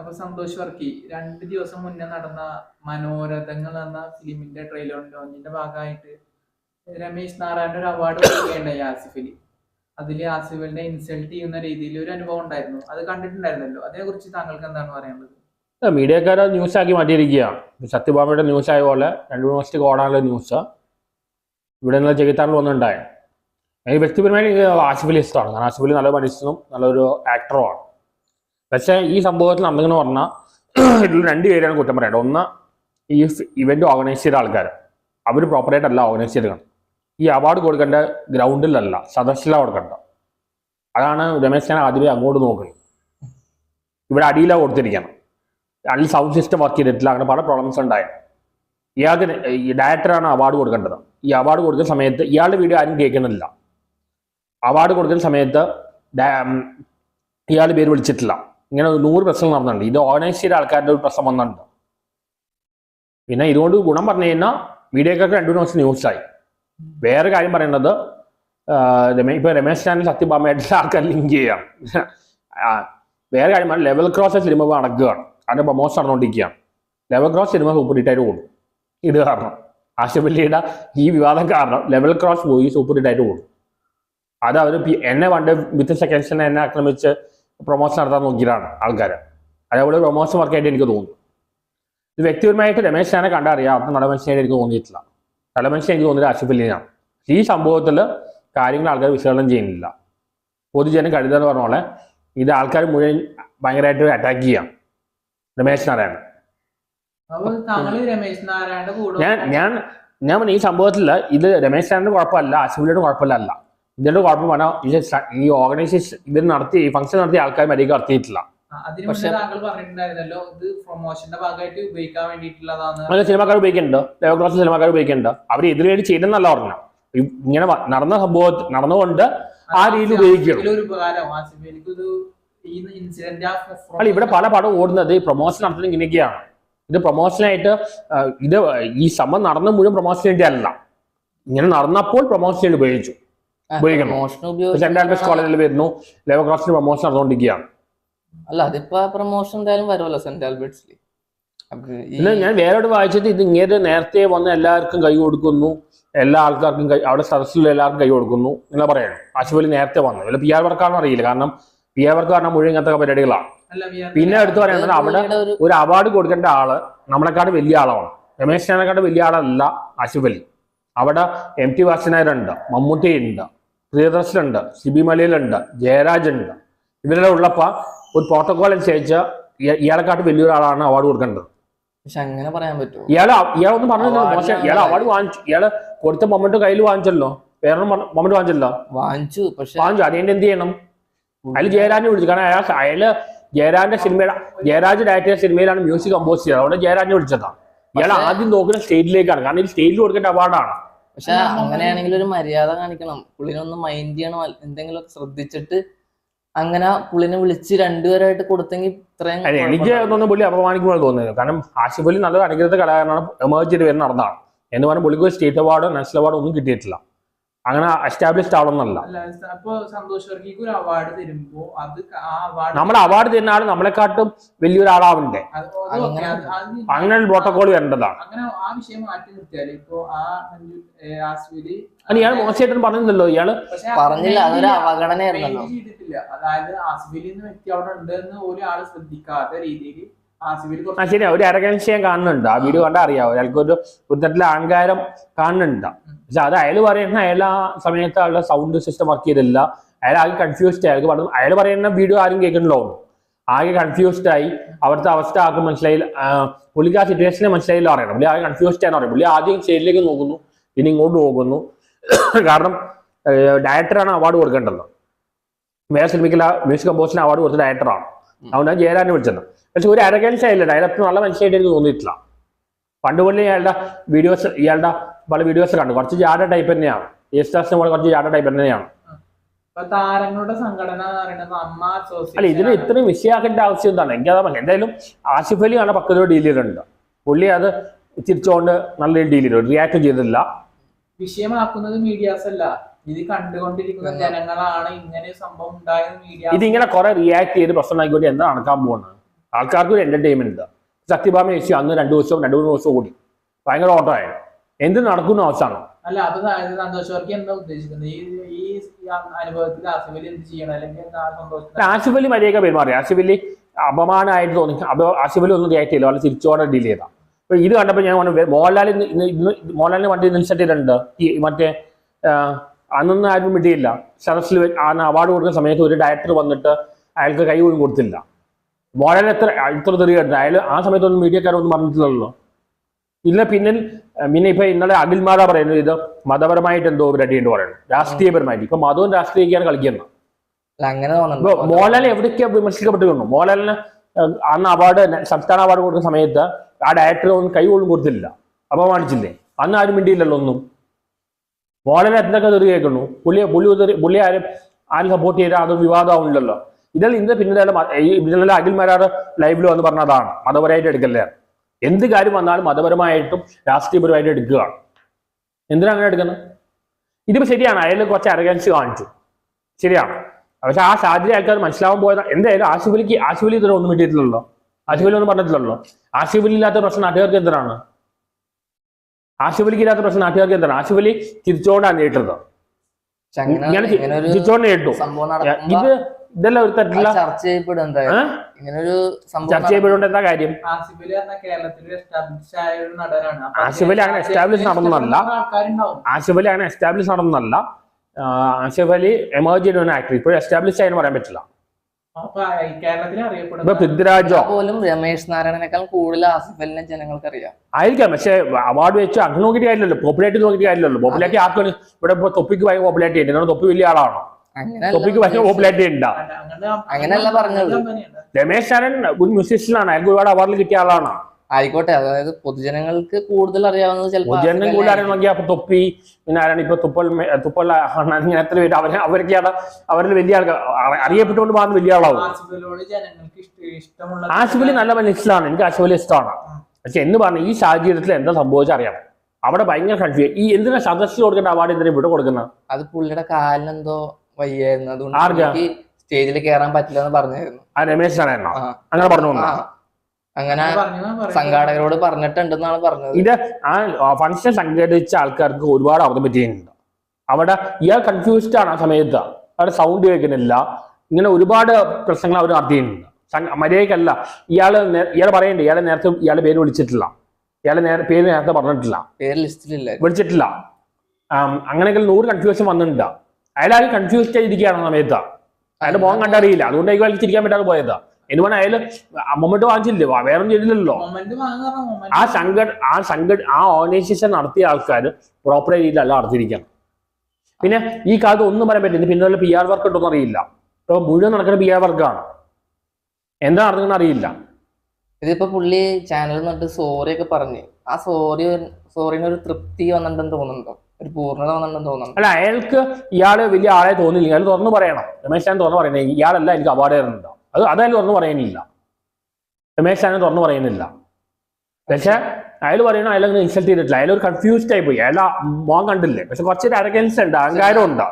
അപ്പൊ സന്തോഷ് വർക്കി രണ്ട് ദിവസം മുന്നേ നടന്ന മനോരഥങ്ങൾ എന്ന ഫിലിമിന്റെ ട്രെയിലർ ലോഞ്ചിന്റെ ഭാഗമായിട്ട് രമേശ് നാരായണ ഒരു അവാർഡ് കൊടുക്കുകയുണ്ടായി ആസിഫലി അതിൽ ആസിഫലിനെ ഇൻസൾട്ട് ചെയ്യുന്ന രീതിയിൽ ഒരു അനുഭവം ഉണ്ടായിരുന്നു. അത് കണ്ടിട്ടുണ്ടായിരുന്നല്ലോ. അതിനെ കുറിച്ച് താങ്കൾക്ക് എന്താണ് പറയാനുള്ളത്? മീഡിയക്കാരെ ന്യൂസ് ആക്കി മാറ്റിയിരിക്കുകയാണ് സത്യഭാമയുടെ ന്യൂസ് ആയ പോലെ രണ്ട് മൂന്ന് ദിവസത്തേക്ക് ഓടാനുള്ള ന്യൂസ് ഇവിടെ നിന്ന് ജഗിത്താറിൽ വന്നിട്ടുണ്ടായ എനിക്ക് വ്യക്തിപരമായിട്ട് എനിക്ക് ആസിഫ് അലി ഇഷ്ടമാണ്. കാരണം ആസിഫലി നല്ല മനുഷ്യനും നല്ലൊരു ആക്ടറുമാണ് പക്ഷേ ഈ സംഭവത്തിൽ നടന്നെന്ന് പറഞ്ഞാൽ ഇതിൽ രണ്ട് പേരാണ് കുറ്റം പറയേണ്ടത് ഒന്ന് ഈ ഇവന്റ് ഓർഗനൈസ് ചെയ്ത ആൾക്കാർ അവർ പ്രോപ്പറായിട്ടല്ല ഓർഗനൈസ് ചെയ്തിരിക്കണം ഈ അവാർഡ് കൊടുക്കേണ്ട ഗ്രൗണ്ടിലല്ല സദസ്സിലാണ് കൊടുക്കേണ്ടത്. അതാണ് രമേശ് ഞാൻ ആദ്യമേ അങ്ങോട്ട് നോക്കുന്നത്. ഇവിടെ അടിയിലാണ് കൊടുത്തിരിക്കണം അതിൽ സൗണ്ട് സിസ്റ്റം വർക്ക് ചെയ്തിട്ടില്ല അങ്ങനെ പല പ്രോബ്ലംസ് ഉണ്ടായി. ഇയാൾക്ക് ഡയറക്ടറാണ് അവാർഡ് കൊടുക്കേണ്ടത്. ഈ അവാർഡ് കൊടുക്കുന്ന സമയത്ത് ഇയാളുടെ വീഡിയോ ആരും കേൾക്കുന്നില്ല. അവാർഡ് കൊടുക്കുന്ന സമയത്ത് ഇയാളുടെ പേര് വിളിച്ചിട്ടില്ല. ഇങ്ങനെ നൂറ് പ്രശ്നം നടന്നിട്ടുണ്ട്. ഇത് ഓർഗനൈസ് ചെയ്ത ആൾക്കാരുടെ ഒരു പ്രശ്നം വന്നിട്ടുണ്ട്. പിന്നെ ഇതുകൊണ്ട് ഗുണം പറഞ്ഞു കഴിഞ്ഞാൽ മീഡിയക്കാർക്ക് രണ്ടു ദിവസം ന്യൂസായി വേറെ കാര്യം പറയുന്നത് ആ, രമേ ഇപ്പൊ രമേശ് ചാനൽ സത്യഭാമയായിട്ടുള്ള ആൾക്കാർ ലിങ്ക് ചെയ്യാം. വേറെ കാര്യം പറഞ്ഞാൽ ലെവൽ ക്രോസ് സിനിമ നടക്കുകയാണ്. അതിന്റെ പ്രൊമോഷൻ നടന്നുകൊണ്ടിരിക്കുകയാണ്. ലെവൽ ക്രോസ് സിനിമ സൂപ്പർ ഹിറ്റായിട്ട് കൂടും. ഇത് കാരണം. ആശുപല്ലിയുടെ ഈ വിവാദം കാരണം ലെവൽ ക്രോസ് പോയി സൂപ്പർ ഹിറ്റായിട്ട് കൂടും. അത് അവർ എന്നെ പണ്ട് വിത്ത് സെക്കൻഡ്സിനെ എന്നെ ആക്രമിച്ച് പ്രൊമോഷൻ നടത്താൻ നോക്കിയിട്ടാണ് ആൾക്കാർ അതേപോലെ പ്രൊമോഷൻ വർക്കായിട്ട് എനിക്ക് തോന്നുന്നു. ഇത് വ്യക്തിപരമായിട്ട് രമേശ് ചാനെ കണ്ടറിയാം. അത് നടമനുഷ്യനായിട്ട് എനിക്ക് തോന്നിയിട്ടില്ല. നടമനുഷ്യൻ എനിക്ക് തോന്നിയത് ആശുപല്ലിയാണ് ഈ സംഭവത്തിൽ കാര്യങ്ങൾ ആൾക്കാർ വിശകലനം ചെയ്യുന്നില്ല. പൊതുജനം കരുതെന്ന് പറഞ്ഞ പോലെ ഇത് ആൾക്കാർ മുഴുവൻ ഭയങ്കരമായിട്ട് അറ്റാക്ക് ചെയ്യാം രമേശ് നാരായണൻ. രമേശ് ഞാൻ ഞാൻ ഞാൻ ഈ സംഭവത്തിൽ ഇത് രമേശ് നാരായണന്റെ കുഴപ്പമല്ല ആശുപത്രിയുടെ കുഴപ്പമില്ല. അല്ല ഇതിന്റെ കുഴപ്പം പറഞ്ഞാൽ ഇത് ഈ ഓർഗനൈസേഷൻ ഇത് നടത്തി ഈ ഫംഗ്ഷൻ നടത്തിയ ആൾക്കാർ മര്യാദ നടത്തിയിട്ടില്ല. അങ്ങനെ സിനിമാക്കാർ ഉപയോഗിക്കുന്നുണ്ട്. ക്ലാസ് സിനിമാക്കാർ ഉപയോഗിക്കുന്നുണ്ട്. അവർ ഇതിനുവേണ്ടി ചെയ്തെന്നല്ല പറഞ്ഞു ഇങ്ങനെ നടന്ന സംഭവം നടന്നുകൊണ്ട് ആ രീതിയിൽ ഉപയോഗിക്കണം ഈ ഇൻസിഡന്റ് അല്ല ഇവിടെ പല പടം ഓടുന്നത് ഈ പ്രൊമോഷൻ നടത്തുന്നത് ഇങ്ങനെയൊക്കെയാണ്. ഇത് പ്രൊമോഷനായിട്ട് ഇത് ഈ സംഭവം നടന്ന മുഴുവൻ പ്രൊമോഷന് വേണ്ടി അല്ല ഇങ്ങനെ നടന്നപ്പോൾ പ്രൊമോഷൻ വേണ്ടി ഉപയോഗിച്ചു. ഉപയോഗിക്കണം. കോളേജിൽ വരുന്നു. ലെവൽ പ്രൊമോഷൻ നടന്നുകൊണ്ടിരിക്കുകയാണ് അല്ല അതിപ്പോ പ്രൊമോഷൻ എന്തായാലും വരുമല്ലോ സെന്റ് ആൽബർട്ട്സിൽ ഞാൻ വേറോട് വായിച്ചത് ഇത് ഇങ്ങനെ നേരത്തെ വന്ന എല്ലാവർക്കും കൈ കൊടുക്കുന്നു. എല്ലാ ആൾക്കാർക്കും കൈ അവിടെ സദസ്സിലുള്ള എല്ലാവർക്കും കൈ കൊടുക്കുന്നു. എന്നാ പറയണം? ആശുപത്രി നേരത്തെ വന്നു. പി ആർ വർക്കാണെന്ന് അറിയില്ല. കാരണം പി ആർ വർക്ക് കാരണം മുഴുവൻ ഇങ്ങനത്തെ പരിപാടികളാണ്. പിന്നെ എടുത്തു പറയുന്നത് അവിടെ ഒരു അവാർഡ് കൊടുക്കേണ്ട ആൾ നമ്മളെക്കാട് വലിയ ആളാണ്. രമേശ് ചാനക്കാട് വലിയ ആളല്ല ആശുപത്രി. അവിടെ എം ടി വാസനായരുണ്ട്. മമ്മൂട്ടി ഉണ്ട്. പ്രിയദർശനുണ്ട് സിബി മലയിലുണ്ട് ജയരാജ് ഉണ്ട് ഇവരെല്ലാം ഉള്ളപ്പോ ഒരു പ്രോട്ടോകോൾ അനുസരിച്ച് ഇയ- ഇയാളെക്കാട്ട് വലിയൊരാളാണ് അവാർഡ് കൊടുക്കേണ്ടത്. പക്ഷെ അങ്ങനെ പറയാൻ പറ്റുമോ? ഇയാൾ ഇയാളൊന്നും പറഞ്ഞില്ല മോശം ആണ് ഇയാൾ അവാർഡ് വാങ്ങിച്ചു. ഇയാൾ കൊടുത്ത മൊമെന്റ് കയ്യിൽ വാങ്ങിച്ചല്ലോ. വേറെ മൊമെന്റ് വാങ്ങിച്ചല്ലോ. വാങ്ങിച്ചു പക്ഷെ വാങ്ങിച്ചു. അതിന്റെ എന്ത് ചെയ്യണം? അതിൽ ജയരാജിനെ വിളിച്ചു. കാരണം അയാൾ അയാൾ ജയരാജന്റെ സിനിമയുടെ ജയരാജ് ഡയറക്ടർ സിനിമയിലാണ് മ്യൂസിക് കമ്പോസ് ചെയ്തത്. അതുകൊണ്ട് ജയരാജിനെ വിളിച്ചതാണ് ഇയാൾ ആദ്യം നോക്കുന്ന സ്റ്റേജിലേക്കാണ് കാരണം ഈ സ്റ്റേജിൽ കൊടുക്കേണ്ട അവാർഡാണ് പക്ഷെ അങ്ങനെയാണെങ്കിൽ ഒരു മര്യാദ കാണിക്കണം. പുള്ളിനൊന്ന് മൈൻഡ് ചെയ്യണം. എന്തെങ്കിലും ശ്രദ്ധിച്ചിട്ട് അങ്ങനെ പുള്ളിനെ വിളിച്ച് രണ്ടുപേരായിട്ട് കൊടുത്തെങ്കിൽ ഇത്രയും എനിക്ക്. തോന്നുന്നു പുള്ളി അപമാനിക്കുമ്പോൾ തോന്നുന്നത് കാരണം അലി നല്ലൊരു അനുഗ്രഹത്തെ കലാകാരനാണ് എമേർജ് ചെയ്ത് വരുന്ന നടന്നതാണ്. എന്ന് പറഞ്ഞാൽ പുള്ളിക്ക് ഒരു സ്റ്റേറ്റ് അവാർഡോ നാഷണൽ അവാർഡോ ഒന്നും കിട്ടിയിട്ടില്ല. അങ്ങനെ എസ്റ്റാബ്ലിഷ്ഡ് ആവണമെന്നല്ല. അല്ല അപ്പൊ സന്തോഷ് വർക്കിക്ക് ഒരു അവാർഡ് തരുമ്പോ അത് ആ അവാർഡ് നമ്മൾ അവാർഡ് തരുന്ന ആൾ നമ്മളെക്കാട്ടും വലിയൊരാളാവണ്ടേ? അങ്ങനെ- അങ്ങനെ ഒരു പ്രോട്ടോകോൾ വരേണ്ടതാണ് അങ്ങനെ ആ വിഷയം മാറ്റി നിർത്തിയാൽ ഇപ്പൊ ആ ആസ്വിൽ അത് ഇയാൾ മോശമായിട്ടും പറഞ്ഞില്ലല്ലോ. ഇയാൾ പറഞ്ഞില്ല, അതൊരു അവഗണനയായിരുന്നല്ലോ. അതായത് ആസിഫിൽ എന്ന വ്യക്തി അവിടെ ഉണ്ടെന്ന് ഒരാൾ ശ്രദ്ധിക്കാത്ത രീതിയിൽ ആ ശരി ഒരു അരകൻസ് കാണുന്നുണ്ട്. ആ വീഡിയോ കണ്ടാൽ അറിയാം അയാൾക്ക് ഒരു ഒരു തരത്തിലെ അഹങ്കാരം കാണുന്നുണ്ട്. പക്ഷെ അത് അയാൾ പറയുന്ന അയാൾ ആ സമയത്ത് അയാളുടെ സൗണ്ട് സിസ്റ്റം വർക്ക് ചെയ്തില്ല. അയാൾ ആകെ കൺഫ്യൂസ്ഡ് അയാൾക്ക് പറഞ്ഞു അയാൾ പറയുന്ന വീഡിയോ ആരും കേൾക്കണല്ലോ ആകെ കൺഫ്യൂസ്ഡ് ആയി. അവിടുത്തെ അവസ്ഥ ആർക്കും മനസ്സിലായി പുള്ളിക്ക് ആ സിറ്റുവേഷനെ മനസ്സിലായില്ല അറിയണം പുള്ളി ആകെ കൺഫ്യൂസ്ഡ് ആണെന്ന് പറയും പുള്ളി ആദ്യം സ്റ്റേജിലേക്ക് നോക്കുന്നു. പിന്നെ ഇങ്ങോട്ട് പോകുന്നു. കാരണം ഡയറക്ടറാണ് അവാർഡ് കൊടുക്കേണ്ടത്. വേറെ സിനിമയ്ക്കുള്ള മ്യൂസിക് കമ്പോസിന് അവാർഡ് കൊടുത്ത ഡയറക്ടറാണ് അതുകൊണ്ടാണ് ജയരാജനെ വിളിച്ചത് പക്ഷെ ഒരു അരകൻസ് ആയില്ല ഡയറക്ടർ നല്ല മനുഷ്യമായിട്ട് എനിക്ക് തോന്നിയിട്ടില്ല. പണ്ട് പോലെ ഇയാളുടെ വീഡിയോസ് ഇയാളുടെ പല വീഡിയോസ് കണ്ടു. കുറച്ച് ജാഡ ടൈപ്പ് തന്നെയാണ്. യേശുദാസിനെ പോലെ കുറച്ച് ജാഡ ടൈപ്പ് തന്നെയാണ്. താരങ്ങളുടെ സംഘടന അല്ല ഇതിന് ഇത്രയും വിഷയാക്കേണ്ട ആവശ്യം എന്താണ്? എനിക്ക് അതാ എന്തായാലും ആസിഫ് അലി ആണ് പക്കത്തോട് ഡീൽ ചെയ്തിട്ടുണ്ട്. പുള്ളി അത് തിരിച്ചുകൊണ്ട് നല്ല ഡീൽ ചെയ്തു. റിയാക്ട് ചെയ്തില്ല വിഷയമാക്കുന്നത് മീഡിയാസ് അല്ല. ഇത് കണ്ടുകൊണ്ടിരിക്കുന്ന ജനങ്ങളാണ് ഇങ്ങനെ സംഭവം ഉണ്ടായത് മീഡിയ ഇതിങ്ങനെ കുറെ റിയാക്ട് ചെയ്ത് പ്രശ്നം ആയിക്കോട്ടെ എന്താ നടക്കാൻ പോകുന്നത് ആൾക്കാർക്ക് ഒരു എന്റർടൈൻമെന്റ് സത്യഭാമ ചേച്ചി അന്ന് രണ്ടു ദിവസം രണ്ടു മൂന്ന് ദിവസം ഓടി ഭയങ്കര ഓട്ടമായി. എന്ത് നടക്കുന്ന അവസ്ഥയാണ് അല്ല അത് എന്താ ഉദ്ദേശിക്കുന്നത്? ഈ ഈ അനുഭവത്തിൽ ആസിഫലി എന്ത് ചെയ്യണം? അല്ലെങ്കിൽ മര്യാദ പെരുമാറി. ആസിഫ് അപമാനമായിട്ട് തോന്നി. അപ്പൊ ആസിഫ് അലി ഒന്നും റിയാക്ട് ചെയ്യില്ല. വളരെ തിരിച്ചോടെ ഡീൽ ചെയ്താ. അപ്പൊ ഇത് കണ്ടപ്പോൾ ഞാൻ മോഹൻലാലിന് മോഹൻലാൽ ഇന്ന് ഇന്ന് ഇന്ന് മോഹൻലാലിന് വണ്ടി നിൽച്ചിട്ടുണ്ട് ഈ മറ്റേ അന്നൊന്നും ആരും വിട്ടിയില്ല സദസ്സിൽ വെ- അവാർഡ് കൊടുക്കുന്ന സമയത്ത് ഒരു ഡയറക്ടർ വന്നിട്ട് അയാൾക്ക് കൈ പോലും കൊടുത്തില്ല. വളരെ എത്ര ഇത്ര തെറിയ അയാൾ ആ സമയത്തൊന്നും മീഡിയക്കാരൊന്നും പറഞ്ഞിട്ടില്ലല്ലോ. ഇല്ല പിന്നെ പിന്നെ ഇപ്പൊ ഇന്നലെ അഖിൽമാര പറയുന്നത് ഇത് മതപരമായിട്ട് എന്തോ റെഡി ഉണ്ട് പറയുന്നത്. രാഷ്ട്രീയപരമായിട്ട്. ഇപ്പൊ മതവും രാഷ്ട്രീയക്കാണ് കളിക്കുന്നത് മോഹൻലാലിനെ അങ്ങനെ മോഹൻലാൽ എവിടേക്കാ മോഹൻലാലിന് അന്ന് അവാർഡ് സംസ്ഥാന അവാർഡ് കൊടുക്കുന്ന സമയത്ത് ആ ഡയറക്ടർ ഒന്നും കൈ പോലും കൊടുത്തില്ല. അപമാനിച്ചില്ലേ? അന്ന് ആരും മിണ്ടിയില്ലല്ലോ ഒന്നും. മോഹൻലാൽ എന്തൊക്കെ തെറി കേൾക്കുന്നു? പുള്ളിയെ പുള്ളി തെറി- പുള്ളി ആരും ആരും സപ്പോർട്ട് ചെയ്താൽ അതും വിവാദമാവില്ലല്ലോ ഇതിൽ ഇന്ന് പിന്നിലെ പിന്നിലെ അഖിൽമാരാർ ലൈവിൽ വന്ന് പറഞ്ഞതാണ്. മതപരമായിട്ട് എടുക്കല്ലേ? എന്ത് കാര്യം വന്നാലും മതപരമായിട്ടും രാഷ്ട്രീയപരമായിട്ടും എടുക്കുകയാണ്. എന്തിനാണ് അങ്ങനെ എടുക്കുന്നത്? ഇതിപ്പോ ശരിയാണ്. അയാൾ കുറച്ച് അറിയാൻസ് കാണിച്ചു. ശരിയാണ്. പക്ഷെ ആ സാഹചര്യം ആൾക്കാർ മനസ്സിലാവാൻ പോയത് എന്തായാലും ആശുപത്രിക്ക് ആശുപത്രി ഇതിനൊന്നും കിട്ടിയിട്ടില്ലല്ലോ. ആശുപത്രി ഒന്നും പറഞ്ഞിട്ടില്ലല്ലോ. ആശുപത്രി ഇല്ലാത്ത പ്രശ്നം നാട്ടുകാർക്ക് എന്തിനാണ്? ആശുപത്രിക്ക് ഇല്ലാത്ത പ്രശ്നം നാട്ടുകാർക്ക് എന്താണ്? ആശുപലി തിരിച്ചോണ്ടാണ് നേരിട്ടത് തിരിച്ചോണ്ട് നേരിട്ടു ഇത് ഇതെല്ലാം ഒരു തരത്തിലുള്ള ചർച്ച ചെയ്യപ്പെടും ചർച്ച എന്താ കാര്യം? ആശുപലി അങ്ങനെ കേരളത്തിൽ എസ്റ്റാബ്ലിഷ് ആയ ഒരു നടനാണ്. അപ്പൊ അങ്ങനെ എസ്റ്റാബ്ലിഷ് നടന്നല്ല ആശുപലി എമർജ് ആക്ടർ ഇപ്പോഴും എസ്റ്റാബ്ലിഷ് ആയെന്ന് പറയാൻ പറ്റില്ല. പൃഥ്വിരാജോ? പോലും രമേശ് നാരായണനേക്കാൾ കൂടുതൽ ആസിഫലിനെ ജനങ്ങൾക്ക് അറിയാം ആയിരിക്കാം പക്ഷേ അവാർഡ് വെച്ച് അങ്ങനെ നോക്കിയിട്ട് കാര്യമില്ലല്ലോ. പോപ്പുലാരിറ്റി നോക്കിയിട്ട് കാര്യമില്ലല്ലോ. പോപ്പുലാരിറ്റി ആർക്കും ഇവിടെ ഇപ്പൊ തൊപ്പിക്ക് ഭയങ്കര പോപ്പുലാരിറ്റി ഉണ്ട്. തൊപ്പി വലിയ ആളാണോ? തൊപ്പിക്ക് ഭയങ്കര പോപ്പുലാരിറ്റി ഉണ്ടാ? അങ്ങനെയല്ല പറഞ്ഞത്. രമേശ് ചാരൻ ഒരു മ്യൂസീഷ്യനാണ് അയാൾക്ക് ഒരുപാട് അവാർഡിൽ കിട്ടിയ ആളാണ്. ആയിക്കോട്ടെ. അതായത് പൊതുജനങ്ങൾക്ക് കൂടുതൽ അറിയാവുന്നത് ചിലപ്പോൾ കൂടുതൽ അറിയണമെങ്കിൽ അപ്പൊ തൊപ്പി പിന്നെ ആരാണ് ഇപ്പൊ തുപ്പൽ തുപ്പൽ എത്ര പേര് അവർ അവരൊക്കെയാണ് അവരിൽ വലിയ ആൾക്കാർ അറിയപ്പെട്ടുകൊണ്ട് പോകുന്ന വലിയ ആളാവും. ആസിഫലിനോട് ജനങ്ങൾക്ക് ഇഷ്ട ഇഷ്ടമുള്ള ആശുപത്രി നല്ല മനസ്സിലാണ് എനിക്ക് ആശുപത്രി ഇഷ്ടമാണ്. പക്ഷെ എന്ന് പറഞ്ഞ ഈ സാഹചര്യത്തിൽ എന്താ സംഭവിച്ചാൽ അറിയാം അവിടെ ഭയങ്കര കൺഫ്യൂഷൻ ഈ എന്തിനാ സദസ്സിൽ കൊടുക്കേണ്ട അവാർഡ് എന്തിനാ ഇവിടെ കൊടുക്കുന്നത് അത് പുള്ളിയുടെ കാലിനെന്തോ വയ്യായിരുന്നു അതുകൊണ്ട് സ്റ്റേജിൽ കയറാൻ പറ്റില്ല എന്ന് പറഞ്ഞായിരുന്നു. ആ രമേശ് അങ്ങനെ പറഞ്ഞു വന്നോ? അങ്ങനെ. സംഘാടകരോട് പറഞ്ഞിട്ടുണ്ടെന്നാണ് പറഞ്ഞത്. ഇത് ആ ഫംഗ്ഷൻ സംഘടിപ്പിച്ച ആൾക്കാർക്ക് ഒരുപാട് അബദ്ധം പറ്റിയിട്ടുണ്ട്. അവിടെ ഇയാൾ കൺഫ്യൂസ്ഡ് ആണ് ആ സമയത്ത്. അവിടെ സൗണ്ട് കേൾക്കുന്നില്ല. ഇങ്ങനെ ഒരുപാട് പ്രശ്നങ്ങൾ അവർ നടത്തിയിട്ടുണ്ട്. മര്യാദക്കല്ല ഇയാൾ ഇയാൾ ഇയാൾ പറയണ്ടേ ഇയാളെ നേരത്തെ ഇയാളെ പേര് വിളിച്ചിട്ടില്ല. ഇയാളെ നേരെ പേര് നേരത്തെ പറഞ്ഞിട്ടില്ല. പേര് ലിസ്റ്റിലില്ല. വിളിച്ചിട്ടില്ല. അങ്ങനെയൊക്കെ നൂറ് കൺഫ്യൂഷൻ വന്നിട്ടുണ്ട്. അയാൾ ആരും കൺഫ്യൂസ്ഡ് ആയിരിക്കുകയാണ് ആ സമയത്ത്. അയാളുടെ പോകാൻ കണ്ടറിയില്ല. അതുകൊണ്ട് അയാൾക്ക് ചിരിക്കാൻ പറ്റാതെ പോയത്. എന്തുകൊണ്ട് അയാൾ മൊമെന്റ് വാങ്ങിച്ചില്ലേ? വേറെ ഒന്നും ചെയ്തില്ലല്ലോ. ആ സംഘട ആ സംഘട ആ ഓർഗനൈസേഷൻ നടത്തിയ ആൾക്കാർ പ്രോപ്പർ രീതിയിലല്ല നടത്തിയിരിക്കണം പിന്നെ ഈ കാലത്ത് ഒന്നും പറയാൻ പറ്റില്ല. പിന്നെ പി ആർ വർക്ക് ഉണ്ടോന്ന് അറിയില്ല. ഇപ്പൊ മുഴുവൻ നടക്കുന്ന പി ആർ വർക്കാണ് എന്താ നടക്കുന്ന അറിയില്ല. ഇതിപ്പോ പുള്ളി ചാനലിൽ നിന്നിട്ട് സോറി ഒക്കെ പറഞ്ഞു. ആ സോറി സോറിന് ഒരു തൃപ്തി വന്നിട്ടുണ്ടെന്ന് തോന്നുന്നുണ്ടോ? ഒരു പൂർണത വന്നിട്ടുണ്ടെന്ന് തോന്നുന്നു അല്ല അയാൾക്ക് ഇയാൾ വലിയ ആളെ തോന്നില്ല അയാൾ തുറന്ന് പറയണം. രമേശ് ഞാൻ തുറന്ന് പറയണേ ഇയാളല്ല എനിക്ക് അവാർഡ് തരുന്നുണ്ടോ? അത് അതായാലും തുറന്നു പറയുന്നില്ല രമേശ് ചാൻ തുറന്നു പറയുന്നില്ല പക്ഷെ അയാൾ പറയണ അയാൾ അങ്ങനെ ഇൻസൾട്ട് ചെയ്തിട്ടില്ല. അയാൾ ഒരു കൺഫ്യൂസ്ഡ് ആയി പോയി അയാൾ മോഹം കണ്ടില്ലേ? പക്ഷെ കുറച്ചൊരു അരഗൻസ് ഉണ്ട് അഹങ്കാരം ഉണ്ട്.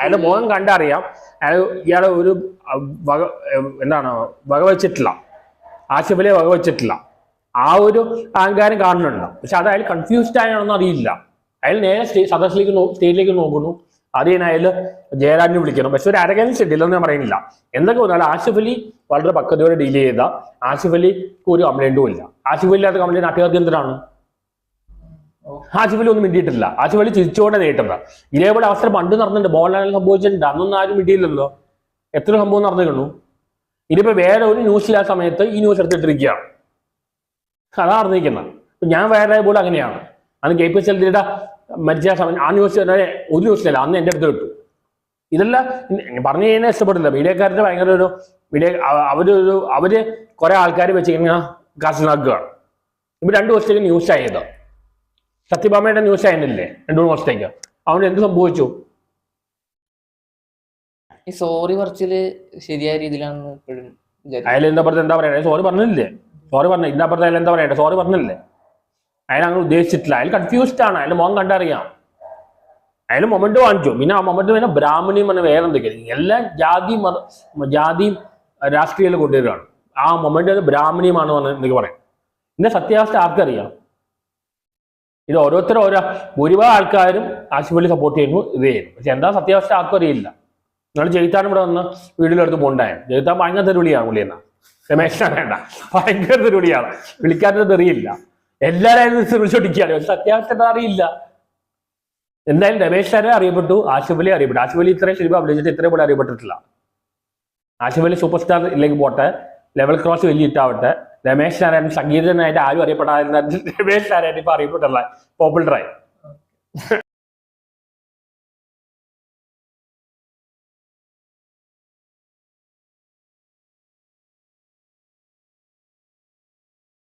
അയാൾ മോഹം കണ്ടറിയാം. അയാൾ ഇയാളെ ഒരു വക എന്താണ് വകവെച്ചിട്ടില്ല. ആശുപത്രിയെ വകവെച്ചിട്ടില്ല. ആ ഒരു അഹങ്കാരം കാണുന്നുണ്ട്. പക്ഷെ അത് അയാൾ കൺഫ്യൂസ്ഡ് ആയാണെന്ന് അറിയില്ല. അയാൾ നേരെ സ്റ്റേ സദസ്സിലേക്ക് സ്റ്റേജിലേക്ക് നോക്കുന്നു. അയാൾ ജയരാജിനെ വിളിക്കണം. പക്ഷെ ഒരു അരഗൻസ് ഇല്ലെന്ന് ഞാൻ പറയുന്നില്ല. എന്തൊക്കെ വന്നാലും ആസിഫ് അലി വളരെ പക്വതയോടെ ഡീൽ ചെയ്ത ആസിഫ് അലിക്ക് ഒരു കംപ്ലൈന്റും ഇല്ല. ആസിഫ് അലി ഇല്ലാത്ത കംപ്ലൈന്റ് നാട്ടുകാർക്ക് എന്തിനാണ്? ആസിഫ് അലി ഒന്നും മിണ്ടിയിട്ടില്ല. ആസിഫ് അലി ചിരിച്ചുകൊണ്ട് നേട്ടത് ഇതേപോലെ അവസരം പണ്ട് നടന്നിട്ടുണ്ട്. മോഹൻലാൽ സംഭവിച്ചിട്ടുണ്ട്. അന്നൊന്നും ആരും മിണ്ടിയില്ലല്ലോ. എത്ര സംഭവം നടന്നിരുന്നു ഇനിയിപ്പോ വേറെ ഒരു ന്യൂസിൽ ആ സമയത്ത് ഈ ന്യൂസ് എടുത്തിട്ടിരിക്കുകയാണ്. അതാ അറിഞ്ഞിരിക്കുന്നത് ഞാൻ വേറെ പോലെ അങ്ങനെയാണ്. അന്ന് കെ പി എസ് എൽ മരിച്ച സമയം ആ ന്യൂസ് തന്നെ ഒരു ന്യൂസിലല്ല അന്ന് എന്റെ അടുത്ത് കിട്ടു. ഇതെല്ലാം പറഞ്ഞു കഴിഞ്ഞാൽ ഇഷ്ടപ്പെട്ടില്ല. മീഡിയക്കാരുടെ ഭയങ്കര ഒരു മീഡിയ അവരൊരു അവർ കുറെ ആൾക്കാർ വെച്ച് ഇങ്ങനെ കാശിനാക്കുകയാണ് ഇപ്പൊ രണ്ടു ദിവസത്തേക്ക് ന്യൂസ് ആയത്. സത്യഭാമയുടെ ന്യൂസ് ആയിരുന്നില്ലേ? രണ്ടു മൂന്ന് ദിവസത്തേക്ക്. അതുകൊണ്ട് എന്ത് സംഭവിച്ചു? ഈ സോറി പറച്ചിൽ ശരിയായ രീതിയിലാണ് ഇപ്പോഴും അയാൾ എന്താ പറഞ്ഞത് എന്താ പറയണേ? സോറി പറഞ്ഞില്ലേ? സോറി പറഞ്ഞു ഇന്നപ്പുറത്ത് അയാൾ എന്താ പറയണ്ടേ? സോറി പറഞ്ഞില്ലേ? അയാൾ അങ്ങനെ ഉദ്ദേശിച്ചിട്ടില്ല. അയാൾ കൺഫ്യൂസ്ഡ് ആണ്. അയാൾ മോൻ കണ്ടറിയാം. അയാൾ മൊമെന്റ് വാങ്ങിച്ചു. പിന്നെ ആ മൊമെന്റ് പിന്നെ ബ്രാഹ്മണിയും പറഞ്ഞ വേറെ എന്തൊക്കെയാണ് എല്ലാം ജാതി മത ജാതിയും രാഷ്ട്രീയം കൊണ്ടുവരികയാണ്. ആ മൊമെന്റ് ബ്രാഹ്മണിയുമാണ് എന്നൊക്കെ പറയാം. ഇതിന്റെ സത്യാവസ്ഥ ആർക്കറിയാം? ഇത് ഓരോരുത്തരും ഓരോ ഭൂരിഭാഗം ആൾക്കാരും ആശുപത്രി സപ്പോർട്ട് ചെയ്യുന്നു ഇത് ചെയ്യുന്നു. പക്ഷെ എന്താ സത്യാവസ്ഥ ആർക്കും അറിയില്ല നിങ്ങൾ ജയിത്താൻ ഇവിടെ വന്ന് വീട്ടിലെടുത്ത് പോണ്ടായിരുന്നു ജയിത്താൻ ഭയങ്കര തെരുവിളിയാണ് വിളിയെന്നാ രമേശിനെ വേണ്ട. ഭയങ്കര തെരുവിളിയാണ്. വിളിക്കാത്തത് തെറിയില്ല. എല്ലാവരും വിളിച്ചോട്ടിക്കുകയാണ് പക്ഷെ എന്താ അറിയില്ല. എന്തായാലും രമേശ് സാറെ അറിയപ്പെട്ടു ആശുപലി അറിയപ്പെട്ടു. ആശുപലി ഇത്രയും ശരിക്കും അഭിനയിച്ചിട്ട് ഇത്രയും പോലെ അറിയപ്പെട്ടിട്ടില്ല. ആശുപലി സൂപ്പർ സ്റ്റാർ ഇല്ലെങ്കിൽ പോട്ടെ ലെവൽ ക്രോസ് വലിയ ഇട്ടാവട്ടെ രമേശ് നാരായണൻ സംഗീതനായിട്ട് ആരും അറിയപ്പെടാതെ രമേശ് നാരായണൻ ഇപ്പൊ അറിയപ്പെട്ടല്ല പോപ്പുലറായി